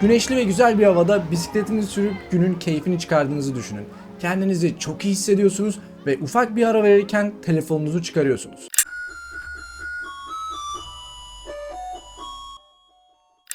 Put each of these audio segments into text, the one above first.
Güneşli ve güzel bir havada bisikletinizi sürüp günün keyfini çıkardığınızı düşünün. Kendinizi çok iyi hissediyorsunuz ve ufak bir ara verirken telefonunuzu çıkarıyorsunuz.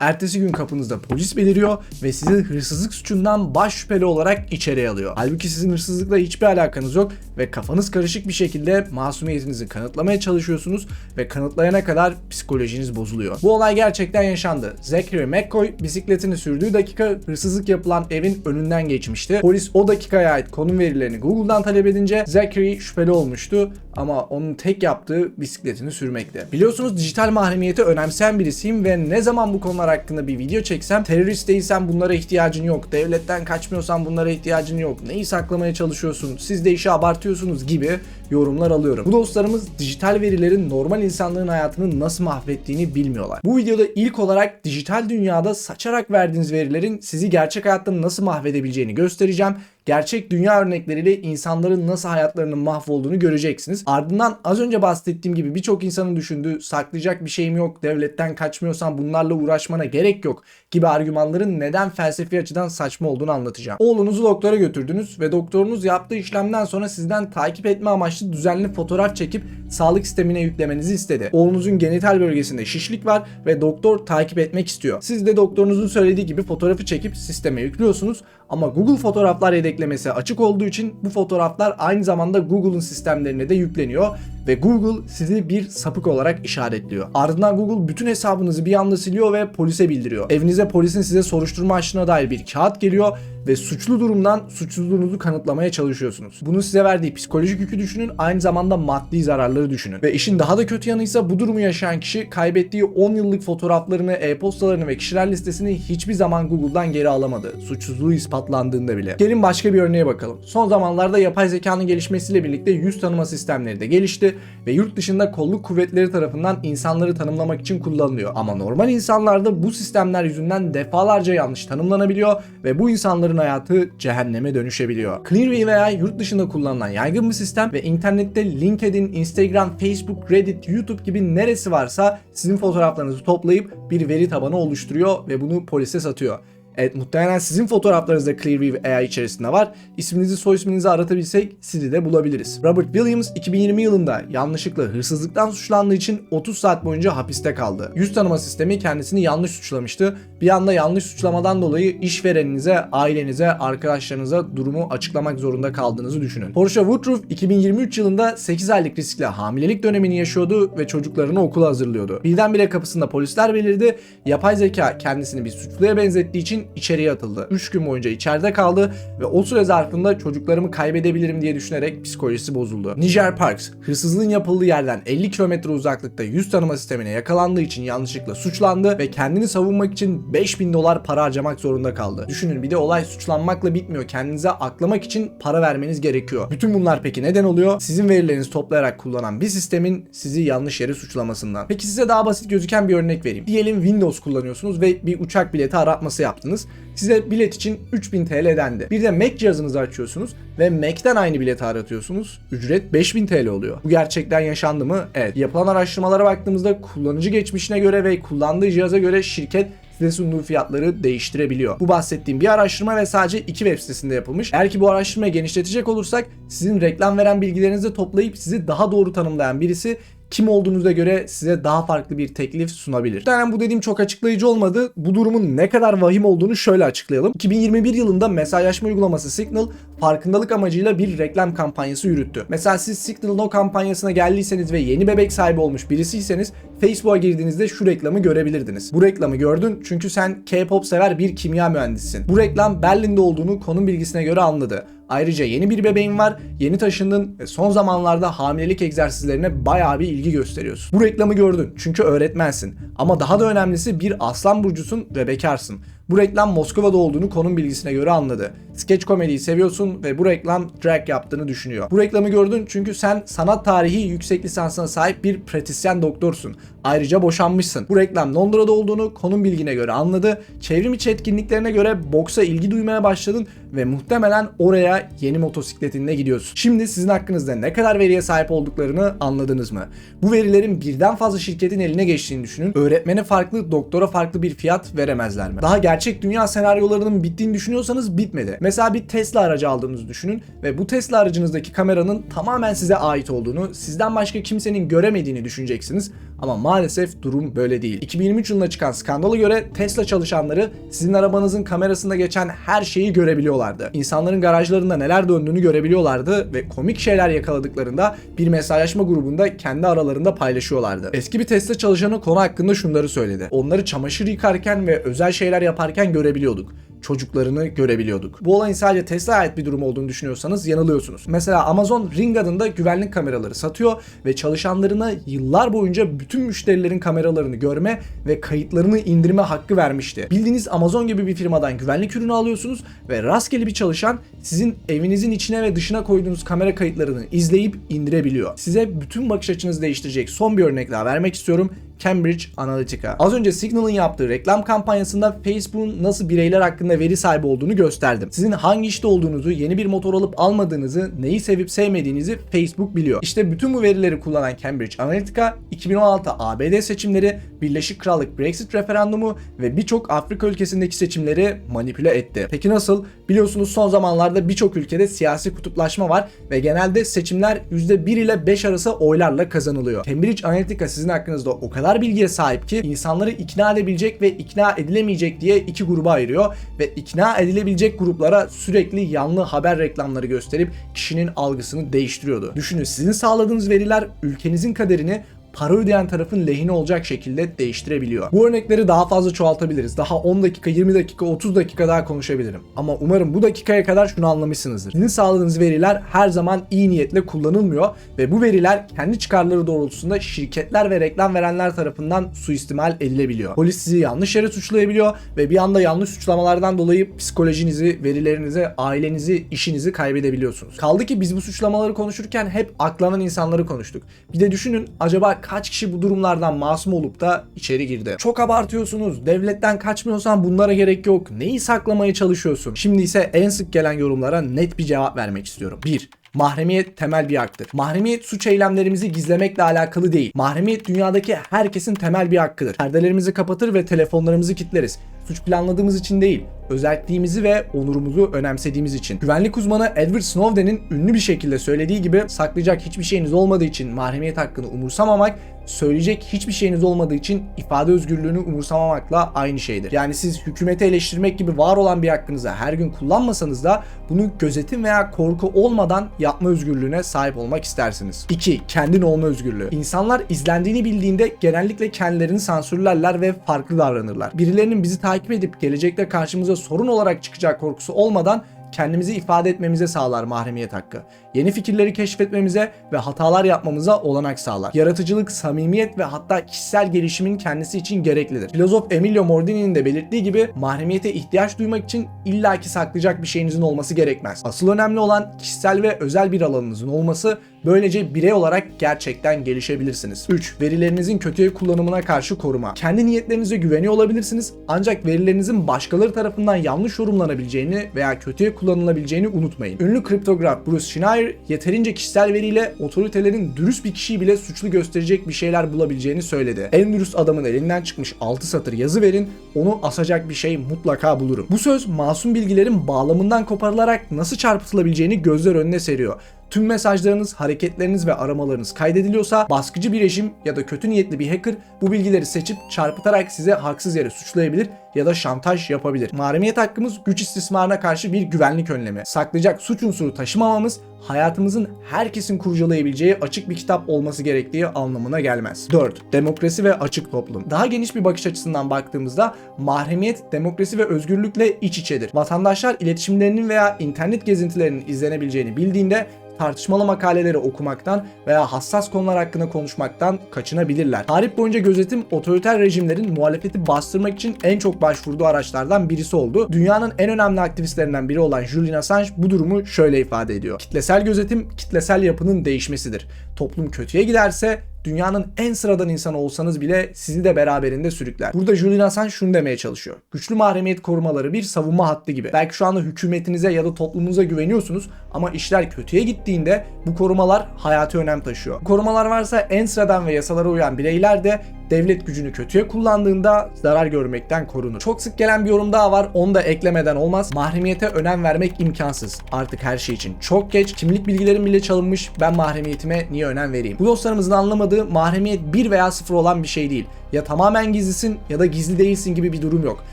Ertesi gün kapınızda polis beliriyor ve sizi hırsızlık suçundan baş şüpheli olarak içeriye alıyor. Halbuki sizin hırsızlıkla hiçbir alakanız yok ve kafanız karışık bir şekilde masumiyetinizi kanıtlamaya çalışıyorsunuz ve kanıtlayana kadar psikolojiniz bozuluyor. Bu olay gerçekten yaşandı. Zachary McCoy bisikletini sürdüğü dakika hırsızlık yapılan evin önünden geçmişti. Polis o dakikaya ait konum verilerini Google'dan talep edince Zachary şüpheli olmuştu ama onun tek yaptığı bisikletini sürmekti. Biliyorsunuz dijital mahremiyeti önemseyen birisiyim ve ne zaman bu konular hakkında bir video çeksem terörist değilsen bunlara ihtiyacın yok, devletten kaçmıyorsan bunlara ihtiyacın yok, neyi saklamaya çalışıyorsun, siz de işi abartıyorsunuz gibi yorumlar alıyorum. Bu dostlarımız dijital verilerin normal insanlığın hayatını nasıl mahvettiğini bilmiyorlar. Bu videoda ilk olarak dijital dünyada saçarak verdiğiniz verilerin sizi gerçek hayatta nasıl mahvedebileceğini göstereceğim gerçek dünya örnekleriyle insanların nasıl hayatlarının mahvolduğunu göreceksiniz. Ardından az önce bahsettiğim gibi birçok insanın düşündüğü saklayacak bir şeyim yok, devletten kaçmıyorsan bunlarla uğraşmana gerek yok gibi argümanların neden felsefi açıdan saçma olduğunu anlatacağım. Oğlunuzu doktora götürdünüz ve doktorunuz yaptığı işlemden sonra sizden takip etme amaçlı düzenli fotoğraf çekip sağlık sistemine yüklemenizi istedi. Oğlunuzun genital bölgesinde şişlik var ve doktor takip etmek istiyor. Siz de doktorunuzun söylediği gibi fotoğrafı çekip sisteme yüklüyorsunuz ama Google fotoğraflar yedeklemesi açık olduğu için bu fotoğraflar aynı zamanda Google'ın sistemlerine de yükleniyor ve Google sizi bir sapık olarak işaretliyor. Ardından Google bütün hesabınızı bir anda siliyor ve polise bildiriyor. Evinize polisin size soruşturma açtığına dair bir kağıt geliyor ve suçlu durumdan suçsuzluğunuzu kanıtlamaya çalışıyorsunuz. Bunun size verdiği psikolojik yükü düşünün, aynı zamanda maddi zararları düşünün. Ve işin daha da kötü yanıysa bu durumu yaşayan kişi kaybettiği 10 yıllık fotoğraflarını, e-postalarını ve kişiler listesini hiçbir zaman Google'dan geri alamadı. Suçsuzluğu ispatlandığında bile. Gelin başka bir örneğe bakalım. Son zamanlarda yapay zekanın gelişmesiyle birlikte yüz tanıma sistemleri de gelişti ve yurt dışında kolluk kuvvetleri tarafından insanları tanımlamak için kullanılıyor. Ama normal insanlarda bu sistemler yüzünden defalarca yanlış tanımlanabiliyor ve bu insanların hayatı cehenneme dönüşebiliyor. Clearview veya yurt dışında kullanılan yaygın bir sistem ve internette LinkedIn, Instagram, Facebook, Reddit, YouTube gibi neresi varsa sizin fotoğraflarınızı toplayıp bir veri tabanı oluşturuyor ve bunu polise satıyor. Evet muhtemelen sizin fotoğraflarınız da Clearview AI içerisinde var. İsminizi soy isminizi aratabilsek sizi de bulabiliriz. Robert Williams 2020 yılında yanlışlıkla hırsızlıktan suçlandığı için 30 saat boyunca hapiste kaldı. Yüz tanıma sistemi kendisini yanlış suçlamıştı. Bir anda yanlış suçlamadan dolayı işvereninize, ailenize, arkadaşlarınıza durumu açıklamak zorunda kaldığınızı düşünün. Portia Woodruff 2023 yılında 8 aylık riskle hamilelik dönemini yaşıyordu ve çocuklarını okula hazırlıyordu. Birdenbire kapısında polisler belirdi. Yapay zeka kendisini bir suçluya benzettiği için içeriye atıldı. 3 gün boyunca içeride kaldı ve o süre zarfında çocuklarımı kaybedebilirim diye düşünerek psikolojisi bozuldu. Niger Parks, hırsızlığın yapıldığı yerden 50 kilometre uzaklıkta yüz tanıma sistemine yakalandığı için yanlışlıkla suçlandı ve kendini savunmak için 5000 dolar para harcamak zorunda kaldı. Düşünün bir de olay suçlanmakla bitmiyor. Kendinize aklamak için para vermeniz gerekiyor. Bütün bunlar peki neden oluyor? Sizin verilerinizi toplayarak kullanan bir sistemin sizi yanlış yere suçlamasından. Peki size daha basit gözüken bir örnek vereyim. Diyelim Windows kullanıyorsunuz ve bir uçak bileti aratması yaptınız. Size bilet için 3000 TL dendi. Bir de Mac cihazınızı açıyorsunuz ve Mac'ten aynı bileti aratıyorsunuz. Ücret 5000 TL oluyor. Bu gerçekten yaşandı mı? Evet. Yapılan araştırmalara baktığımızda kullanıcı geçmişine göre ve kullandığı cihaza göre şirket size sunduğu fiyatları değiştirebiliyor. Bu bahsettiğim bir araştırma ve sadece iki web sitesinde yapılmış. Eğer ki bu araştırmayı genişletecek olursak sizin reklam veren bilgilerinizi toplayıp sizi daha doğru tanımlayan birisi kim olduğunuza göre size daha farklı bir teklif sunabilir. Yani bu dediğim çok açıklayıcı olmadı. Bu durumun ne kadar vahim olduğunu şöyle açıklayalım. 2021 yılında mesajlaşma uygulaması Signal farkındalık amacıyla bir reklam kampanyası yürüttü. Mesela siz Signal'ın o kampanyasına geldiyseniz ve yeni bebek sahibi olmuş birisiyseniz Facebook'a girdiğinizde şu reklamı görebilirdiniz. Bu reklamı gördün çünkü sen K-pop sever bir kimya mühendisisin. Bu reklam Berlin'de olduğunu konum bilgisine göre anladı. Ayrıca yeni bir bebeğin var, yeni taşındın ve son zamanlarda hamilelik egzersizlerine bayağı bir ilgi gösteriyorsun. Bu reklamı gördün çünkü öğretmensin. Ama daha da önemlisi bir aslan burcusun ve bekarsın. Bu reklam Moskova'da olduğunu konum bilgisine göre anladı. Sketch komediyi seviyorsun ve bu reklam drag yaptığını düşünüyor. Bu reklamı gördün çünkü sen sanat tarihi yüksek lisansına sahip bir pratisyen doktorsun. Ayrıca boşanmışsın. Bu reklam Londra'da olduğunu konum bilgine göre anladı. Çevrim içi etkinliklerine göre boksa ilgi duymaya başladın ve muhtemelen oraya yeni motosikletinle gidiyorsun. Şimdi sizin hakkınızda ne kadar veriye sahip olduklarını anladınız mı? Bu verilerin birden fazla şirketin eline geçtiğini düşünün. Öğretmene farklı, doktora farklı bir fiyat veremezler mi? Daha gerçek dünya senaryolarının bittiğini düşünüyorsanız bitmedi. Mesela bir Tesla aracı aldığınızı düşünün ve bu Tesla aracınızdaki kameranın tamamen size ait olduğunu, sizden başka kimsenin göremediğini düşüneceksiniz. Ama maalesef durum böyle değil. 2023 yılında çıkan skandala göre Tesla çalışanları sizin arabanızın kamerasında geçen her şeyi görebiliyorlardı. İnsanların garajlarında neler döndüğünü görebiliyorlardı ve komik şeyler yakaladıklarında bir mesajlaşma grubunda kendi aralarında paylaşıyorlardı. Eski bir Tesla çalışanı konu hakkında şunları söyledi. Onları çamaşır yıkarken ve özel şeyler yaparken görebiliyorduk çocuklarını görebiliyorduk. Bu olayın sadece Tesla'ya ait bir durum olduğunu düşünüyorsanız yanılıyorsunuz. Mesela Amazon Ring adında güvenlik kameraları satıyor ve çalışanlarına yıllar boyunca bütün müşterilerin kameralarını görme ve kayıtlarını indirme hakkı vermişti. Bildiğiniz Amazon gibi bir firmadan güvenlik ürünü alıyorsunuz ve rastgele bir çalışan sizin evinizin içine ve dışına koyduğunuz kamera kayıtlarını izleyip indirebiliyor. Size bütün bakış açınızı değiştirecek son bir örnek daha vermek istiyorum. Cambridge Analytica. Az önce Signal'ın yaptığı reklam kampanyasında Facebook'un nasıl bireyler hakkında veri sahibi olduğunu gösterdim. Sizin hangi işte olduğunuzu, yeni bir motor alıp almadığınızı, neyi sevip sevmediğinizi Facebook biliyor. İşte bütün bu verileri kullanan Cambridge Analytica 2016 ABD seçimleri, Birleşik Krallık Brexit referandumu ve birçok Afrika ülkesindeki seçimleri manipüle etti. Peki nasıl? Biliyorsunuz son zamanlarda birçok ülkede siyasi kutuplaşma var ve genelde seçimler %1 ile 5 arası oylarla kazanılıyor. Cambridge Analytica sizin hakkınızda o kadar bilgiye sahip ki insanları ikna edebilecek ve ikna edilemeyecek diye iki gruba ayırıyor ve ikna edilebilecek gruplara sürekli yanlı haber reklamları gösterip kişinin algısını değiştiriyordu. Düşünün sizin sağladığınız veriler ülkenizin kaderini para ödeyen tarafın lehine olacak şekilde değiştirebiliyor. Bu örnekleri daha fazla çoğaltabiliriz. Daha 10 dakika, 20 dakika, 30 dakika daha konuşabilirim. Ama umarım bu dakikaya kadar şunu anlamışsınızdır. Sizin sağladığınız veriler her zaman iyi niyetle kullanılmıyor ve bu veriler kendi çıkarları doğrultusunda şirketler ve reklam verenler tarafından suistimal edilebiliyor. Polis sizi yanlış yere suçlayabiliyor ve bir anda yanlış suçlamalardan dolayı psikolojinizi, verilerinizi, ailenizi, işinizi kaybedebiliyorsunuz. Kaldı ki biz bu suçlamaları konuşurken hep aklanan insanları konuştuk. Bir de düşünün acaba kaç kişi bu durumlardan masum olup da içeri girdi? Çok abartıyorsunuz. Devletten kaçmıyorsan bunlara gerek yok. Neyi saklamaya çalışıyorsun? Şimdi ise en sık gelen yorumlara net bir cevap vermek istiyorum. 1. Mahremiyet temel bir haktır. Mahremiyet suç eylemlerimizi gizlemekle alakalı değil. Mahremiyet dünyadaki herkesin temel bir hakkıdır. Perdelerimizi kapatır ve telefonlarımızı kilitleriz. Suç planladığımız için değil, özelliğimizi ve onurumuzu önemsediğimiz için. Güvenlik uzmanı Edward Snowden'in ünlü bir şekilde söylediği gibi saklayacak hiçbir şeyiniz olmadığı için mahremiyet hakkını umursamamak, söyleyecek hiçbir şeyiniz olmadığı için ifade özgürlüğünü umursamamakla aynı şeydir. Yani siz hükümeti eleştirmek gibi var olan bir hakkınızı her gün kullanmasanız da bunu gözetim veya korku olmadan yapma özgürlüğüne sahip olmak istersiniz. 2. Kendin olma özgürlüğü. İnsanlar izlendiğini bildiğinde genellikle kendilerini sansürlerler ve farklı davranırlar. Birilerinin bizi takip edip gelecekte karşımıza sorun olarak çıkacak korkusu olmadan kendimizi ifade etmemize sağlar mahremiyet hakkı. Yeni fikirleri keşfetmemize ve hatalar yapmamıza olanak sağlar. Yaratıcılık, samimiyet ve hatta kişisel gelişimin kendisi için gereklidir. Filozof Emilio Mordini'nin de belirttiği gibi mahremiyete ihtiyaç duymak için illaki saklayacak bir şeyinizin olması gerekmez. Asıl önemli olan kişisel ve özel bir alanınızın olması Böylece birey olarak gerçekten gelişebilirsiniz. 3. Verilerinizin kötüye kullanımına karşı koruma. Kendi niyetlerinize güveniyor olabilirsiniz ancak verilerinizin başkaları tarafından yanlış yorumlanabileceğini veya kötüye kullanılabileceğini unutmayın. Ünlü kriptograf Bruce Schneier yeterince kişisel veriyle otoritelerin dürüst bir kişiyi bile suçlu gösterecek bir şeyler bulabileceğini söyledi. En dürüst adamın elinden çıkmış 6 satır yazı verin, onu asacak bir şey mutlaka bulurum. Bu söz masum bilgilerin bağlamından koparılarak nasıl çarpıtılabileceğini gözler önüne seriyor. Tüm mesajlarınız, hareketleriniz ve aramalarınız kaydediliyorsa baskıcı bir rejim ya da kötü niyetli bir hacker bu bilgileri seçip çarpıtarak size haksız yere suçlayabilir ya da şantaj yapabilir. Mahremiyet hakkımız güç istismarına karşı bir güvenlik önlemi. Saklayacak suç unsuru taşımamamız hayatımızın herkesin kurcalayabileceği açık bir kitap olması gerektiği anlamına gelmez. 4. Demokrasi ve açık toplum. Daha geniş bir bakış açısından baktığımızda mahremiyet, demokrasi ve özgürlükle iç içedir. Vatandaşlar iletişimlerinin veya internet gezintilerinin izlenebileceğini bildiğinde tartışmalı makaleleri okumaktan veya hassas konular hakkında konuşmaktan kaçınabilirler. Tarih boyunca gözetim otoriter rejimlerin muhalefeti bastırmak için en çok başvurduğu araçlardan birisi oldu. Dünyanın en önemli aktivistlerinden biri olan Julian Assange bu durumu şöyle ifade ediyor. Kitlesel gözetim kitlesel yapının değişmesidir. Toplum kötüye giderse dünyanın en sıradan insanı olsanız bile sizi de beraberinde sürükler. Burada Julian Assange şunu demeye çalışıyor. Güçlü mahremiyet korumaları bir savunma hattı gibi. Belki şu anda hükümetinize ya da toplumunuza güveniyorsunuz ama işler kötüye gittiğinde bu korumalar hayati önem taşıyor. Bu korumalar varsa en sıradan ve yasalara uyan bireyler de devlet gücünü kötüye kullandığında zarar görmekten korunur. Çok sık gelen bir yorum daha var. Onu da eklemeden olmaz. Mahremiyete önem vermek imkansız. Artık her şey için çok geç. Kimlik bilgilerim bile çalınmış. Ben mahremiyetime niye önem vereyim? Bu dostlarımızın anlamadığı mahremiyet 1 veya 0 olan bir şey değil. Ya tamamen gizlisin ya da gizli değilsin gibi bir durum yok.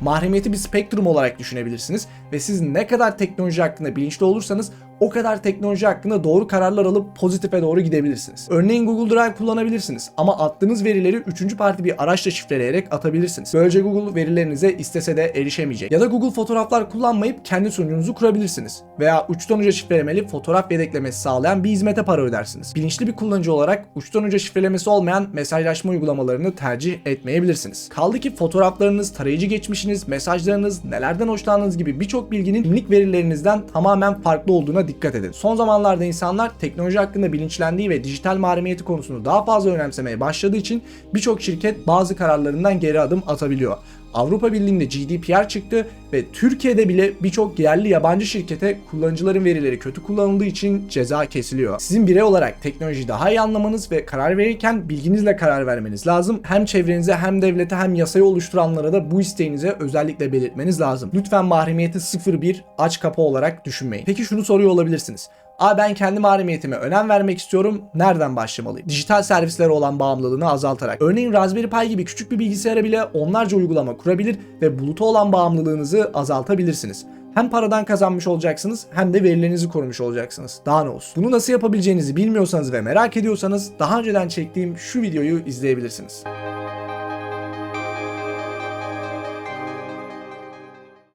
Mahremiyeti bir spektrum olarak düşünebilirsiniz ve siz ne kadar teknoloji hakkında bilinçli olursanız o kadar teknoloji hakkında doğru kararlar alıp pozitife doğru gidebilirsiniz. Örneğin Google Drive kullanabilirsiniz ama attığınız verileri üçüncü parti bir araçla şifreleyerek atabilirsiniz. Böylece Google verilerinize istese de erişemeyecek. Ya da Google fotoğraflar kullanmayıp kendi sunucunuzu kurabilirsiniz. Veya uçtan uca şifrelemeli fotoğraf yedeklemesi sağlayan bir hizmete para ödersiniz. Bilinçli bir kullanıcı olarak uçtan uca şifrelemesi olmayan mesajlaşma uygulamalarını tercih etmeyebilirsiniz. Kaldı ki fotoğraflarınız, tarayıcı geçmişiniz, mesajlarınız, nelerden hoşlandığınız gibi birçok bilginin kimlik verilerinizden tamamen farklı olduğuna dikkat edin. Son zamanlarda insanlar teknoloji hakkında bilinçlendiği ve dijital mahremiyeti konusunu daha fazla önemsemeye başladığı için birçok şirket bazı kararlarından geri adım atabiliyor. Avrupa Birliği'nde GDPR çıktı ve Türkiye'de bile birçok yerli yabancı şirkete kullanıcıların verileri kötü kullanıldığı için ceza kesiliyor. Sizin birey olarak teknolojiyi daha iyi anlamanız ve karar verirken bilginizle karar vermeniz lazım. Hem çevrenize hem devlete hem yasayı oluşturanlara da bu isteğinize özellikle belirtmeniz lazım. Lütfen mahremiyeti 01 aç kapa olarak düşünmeyin. Peki şunu soruyor olabilirsiniz. Aa ben kendi mahremiyetime önem vermek istiyorum. Nereden başlamalıyım? Dijital servislere olan bağımlılığını azaltarak. Örneğin Raspberry Pi gibi küçük bir bilgisayara bile onlarca uygulama kurabilir ve buluta olan bağımlılığınızı azaltabilirsiniz. Hem paradan kazanmış olacaksınız hem de verilerinizi korumuş olacaksınız. Daha ne olsun. Bunu nasıl yapabileceğinizi bilmiyorsanız ve merak ediyorsanız daha önceden çektiğim şu videoyu izleyebilirsiniz.